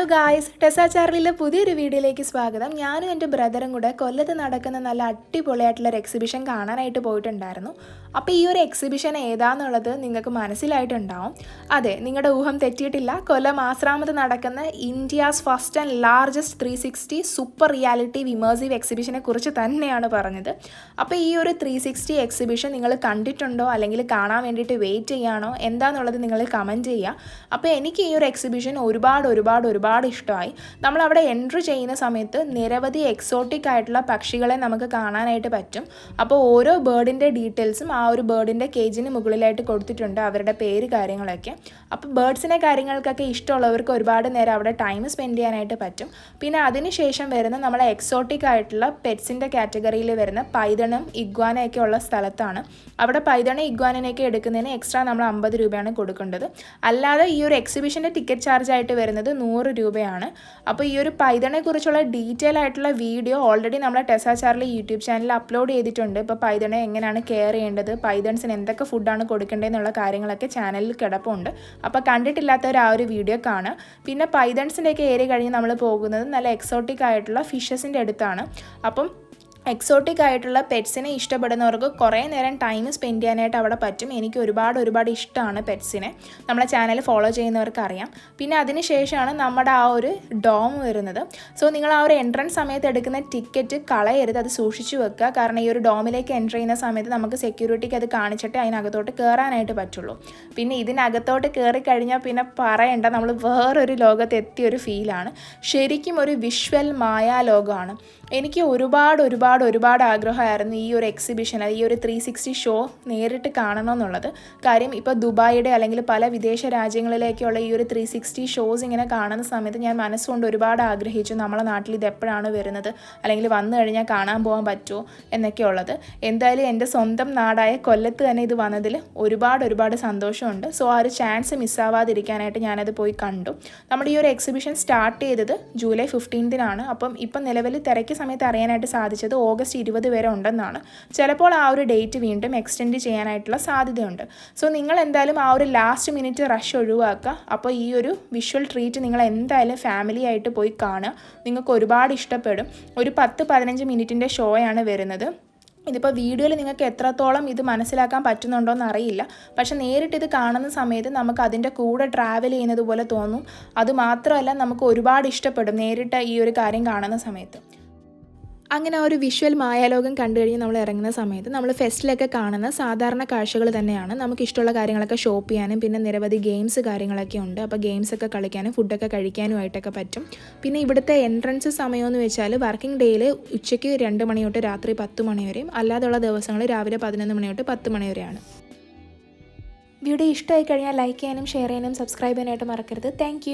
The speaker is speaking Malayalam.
ഗായ്സ് ടെസ ചാർലിയിലെ പുതിയൊരു വീഡിയോയിലേക്ക് സ്വാഗതം. ഞാനും എന്റെ ബ്രദറും കൂടെ കൊല്ലത്ത് നടക്കുന്ന നല്ല അടിപൊളിയായിട്ടുള്ള ഒരു എക്സിബിഷൻ കാണാനായിട്ട് പോയിട്ടുണ്ടായിരുന്നു. അപ്പോൾ ഈ ഒരു എക്സിബിഷൻ ഏതാന്നുള്ളത് നിങ്ങൾക്ക് മനസ്സിലായിട്ടുണ്ടാവും. അതെ നിങ്ങളുടെ ഊഹം തെറ്റിയിട്ടില്ല. കൊല്ലം ആശ്രാമത്ത് നടക്കുന്ന India's first and largest three sixty super reality immersive എക്സിബിഷനെ കുറിച്ച് തന്നെയാണ് പറഞ്ഞത്. അപ്പോൾ ഈ ഒരു ത്രീ സിക്സ്റ്റി എക്സിബിഷൻ നിങ്ങൾ കണ്ടിട്ടുണ്ടോ? അല്ലെങ്കിൽ കാണാൻ വേണ്ടിയിട്ട് വെയിറ്റ് ചെയ്യാണോ? എന്താണെന്നുള്ളത് നിങ്ങൾ കമന്റ് ചെയ്യുക. അപ്പോൾ എനിക്ക് ഈ ഒരു എക്സിബിഷൻ ഒരുപാട് ഒരുപാട് ഒരുപാട് ഇഷ്ടമായി. നമ്മൾ അവിടെ എൻട്രി ചെയ്യുന്ന സമയത്ത് നിരവധി എക്സോട്ടിക് ആയിട്ടുള്ള പക്ഷികളെ നമുക്ക് കാണാനായിട്ട് പറ്റും. അപ്പോൾ ഓരോ ബേർഡിന്റെ ഡീറ്റെയിൽസും ആ ഒരു ബേർഡിന്റെ കേജിന് മുകളിലായിട്ട് കൊടുത്തിട്ടുണ്ട് അവരുടെ പേര് കാര്യങ്ങളൊക്കെ. അപ്പോൾ ബേർഡ്സിനെ കാര്യങ്ങൾക്കൊക്കെ ഇഷ്ടമുള്ളവർക്ക് ഒരുപാട് നേരം അവിടെ ടൈം സ്പെൻഡ് ചെയ്യാനായിട്ട് പറ്റും. പിന്നെ അതിനുശേഷം വരുന്ന നമ്മളെ എക്സോട്ടിക് ആയിട്ടുള്ള പെറ്റ്സിന്റെ കാറ്റഗറിയിൽ വരുന്ന പൈതണം ഇഗ്വാനയൊക്കെ ഉള്ള സ്ഥലത്താണ്. അവിടെ പൈതണ ഇഗ്വാനനെയൊക്കെ എടുക്കുന്നതിന് എക്സ്ട്രാ നമ്മൾ അമ്പത് രൂപയാണ് കൊടുക്കേണ്ടത്. അല്ലാതെ ഈ ഒരു എക്സിബിഷന്റെ ടിക്കറ്റ് ചാർജ് ആയിട്ട് വരുന്നത് നൂറ് രൂപയാണ്. അപ്പോൾ ഈ ഒരു പൈതണെ കുറിച്ചുള്ള ഡീറ്റെയിൽ ആയിട്ടുള്ള വീഡിയോ ഓൾറെഡി നമ്മളെ ടെസ ചാർലി യൂട്യൂബ് ചാനലിൽ അപ്ലോഡ് ചെയ്തിട്ടുണ്ട്. ഇപ്പോൾ പൈതണെ എങ്ങനെയാണ് കെയർ ചെയ്യേണ്ടത്? പൈതൺസിന് എന്തൊക്കെ ഫുഡാണ് കൊടുക്കേണ്ടതെന്നുള്ള കാര്യങ്ങളൊക്കെ ചാനലിൽ കിടപ്പുണ്ട്. അപ്പോൾ കണ്ടിട്ടില്ലാത്തവർ ആ ഒരു വീഡിയോ കാണുക. പിന്നെ പൈതൺസിന്റെയൊക്കെ ഏരിയ കഴിഞ്ഞ് നമ്മൾ പോകുന്നത് നല്ല എക്സോട്ടിക് ആയിട്ടുള്ള ഫിഷസിന്റെ അടുത്താണ്. അപ്പം എക്സോട്ടിക് ആയിട്ടുള്ള പെറ്റ്സിനെ ഇഷ്ടപ്പെടുന്നവർക്ക് കുറേ നേരം ടൈം സ്പെൻഡ് ചെയ്യാനായിട്ട് അവിടെ പറ്റും. എനിക്ക് ഒരുപാട് ഒരുപാട് ഇഷ്ടമാണ് പെറ്റ്സിനെ നമ്മളെ ചാനൽ ഫോളോ ചെയ്യുന്നവർക്ക് അറിയാം. പിന്നെ അതിന് ശേഷമാണ് നമ്മുടെ ആ ഒരു ഡോം വരുന്നത്. സോ നിങ്ങൾ ആ ഒരു എൻട്രൻസ് സമയത്ത് എടുക്കുന്ന ടിക്കറ്റ് കളയരുത്. അത് സൂക്ഷിച്ചു വെക്കുക. കാരണം ഈ ഒരു ഡോമിലേക്ക് എന്റർ ചെയ്യുന്ന സമയത്ത് നമുക്ക് സെക്യൂരിറ്റിക്ക് അത് കാണിച്ചിട്ട് അതിനകത്തോട്ട് കയറാനായിട്ട് പറ്റുള്ളൂ. പിന്നെ ഇതിനകത്തോട്ട് കയറി കഴിഞ്ഞാൽ പിന്നെ പറയണ്ട. നമ്മൾ വേറൊരു ലോകത്ത് എത്തിയ ഒരു ഫീലാണ് ശരിക്കും ഒരു വിഷ്വൽ മായാലോകമാണ്. എനിക്ക് ഒരുപാട് ഒരുപാട് ഒരുപാട് ഒരുപാട് ആഗ്രഹമായിരുന്നു ഈ ഒരു എക്സിബിഷൻ അല്ലെങ്കിൽ ഈ ഒരു ത്രീ സിക്സ്റ്റി ഷോ നേരിട്ട് കാണണമെന്നുള്ളത്. കാര്യം ഇപ്പോൾ ദുബായിയുടെ അല്ലെങ്കിൽ പല വിദേശ രാജ്യങ്ങളിലേക്കുള്ള ഈ ഒരു ത്രീ സിക്സ്റ്റി ഷോസ് ഇങ്ങനെ കാണുന്ന സമയത്ത് ഞാൻ മനസ്സുകൊണ്ട് ഒരുപാട് ആഗ്രഹിച്ചു നമ്മളെ നാട്ടിൽ ഇത് എപ്പോഴാണ് വരുന്നത് അല്ലെങ്കിൽ വന്നു കഴിഞ്ഞാൽ കാണാൻ പോകാൻ പറ്റുമോ എന്നൊക്കെ ഉള്ളത്. എന്തായാലും എന്റെ സ്വന്തം നാടായ കൊല്ലത്ത് തന്നെ ഇത് വന്നതിൽ ഒരുപാട് ഒരുപാട് സന്തോഷമുണ്ട്. സോ ആ ഒരു ചാൻസ് മിസ്സാവാതിരിക്കാനായിട്ട് ഞാനത് പോയി കണ്ടു. നമ്മുടെ ഈ ഒരു എക്സിബിഷൻ സ്റ്റാർട്ട് ചെയ്തത് ജൂലൈ ഫിഫ്റ്റീൻത്തിനാണ് അപ്പം ഇപ്പം നിലവിൽ തിരക്കിയ സമയത്ത് അറിയാനായിട്ട് സാധിച്ചത് ഓഗസ്റ്റ് ഇരുപത് വരെ ഉണ്ടെന്നാണ്. ചിലപ്പോൾ ആ ഒരു ഡേറ്റ് വീണ്ടും എക്സ്റ്റെൻഡ് ചെയ്യാനായിട്ടുള്ള സാധ്യതയുണ്ട്. സോ നിങ്ങൾ എന്തായാലും ആ ഒരു ലാസ്റ്റ് മിനിറ്റ് റഷ് ഒഴിവാക്കുക. അപ്പോൾ ഈ ഒരു വിഷ്വൽ ട്രീറ്റ് നിങ്ങൾ എന്തായാലും ഫാമിലി ആയിട്ട് പോയി കാണുക. നിങ്ങൾക്ക് ഒരുപാട് ഇഷ്ടപ്പെടും. ഒരു പത്ത് പതിനഞ്ച് മിനിറ്റിന്റെ ഷോയാണ് വരുന്നത്. ഇതിപ്പോൾ വീഡിയോയിൽ നിങ്ങൾക്ക് എത്രത്തോളം ഇത് മനസ്സിലാക്കാൻ പറ്റുന്നുണ്ടോ എന്ന് അറിയില്ല പക്ഷേ നേരിട്ട് ഇത് കാണുന്ന സമയത്ത് നമുക്ക് അതിന്റെ കൂടെ ട്രാവൽ ചെയ്യുന്നത് പോലെ തോന്നും. അതുമാത്രമല്ല നമുക്ക് ഒരുപാട് ഇഷ്ടപ്പെടും നേരിട്ട് ഈ ഒരു കാര്യം കാണുന്ന സമയത്ത്. അങ്ങനെ ആ ഒരു വിഷ്വൽ മായാലോകം കണ്ടു കഴിഞ്ഞ് നമ്മൾ ഇറങ്ങുന്ന സമയത്ത് നമ്മൾ ഫെസ്റ്റിലൊക്കെ കാണുന്ന സാധാരണ കാഴ്ചകൾ തന്നെയാണ്. നമുക്ക് ഇഷ്ടമുള്ള കാര്യങ്ങളൊക്കെ ഷോപ്പ് ചെയ്യാനും പിന്നെ നിരവധി ഗെയിംസ് കാര്യങ്ങളൊക്കെ ഉണ്ട്. അപ്പോൾ ഗെയിംസൊക്കെ കളിക്കാനും ഫുഡൊക്കെ കഴിക്കാനുമായിട്ടൊക്കെ പറ്റും. പിന്നെ ഇവിടുത്തെ എൻട്രൻസ് സമയമെന്ന് വെച്ചാൽ വർക്കിംഗ് ഡേയിൽ ഉച്ചയ്ക്ക് രണ്ട് മണി തൊട്ട് രാത്രി പത്ത് മണി വരെയും അല്ലാതെയുള്ള ദിവസങ്ങൾ രാവിലെ പതിനൊന്ന് മണി തൊട്ട് പത്ത് മണി വരെയാണ്. വീഡിയോ ഇഷ്ടമായി കഴിഞ്ഞാൽ ലൈക്ക് ചെയ്യാനും ഷെയർ ചെയ്യാനും സബ്സ്ക്രൈബ് ചെയ്യാനായിട്ട് മറക്കരുത്. താങ്ക്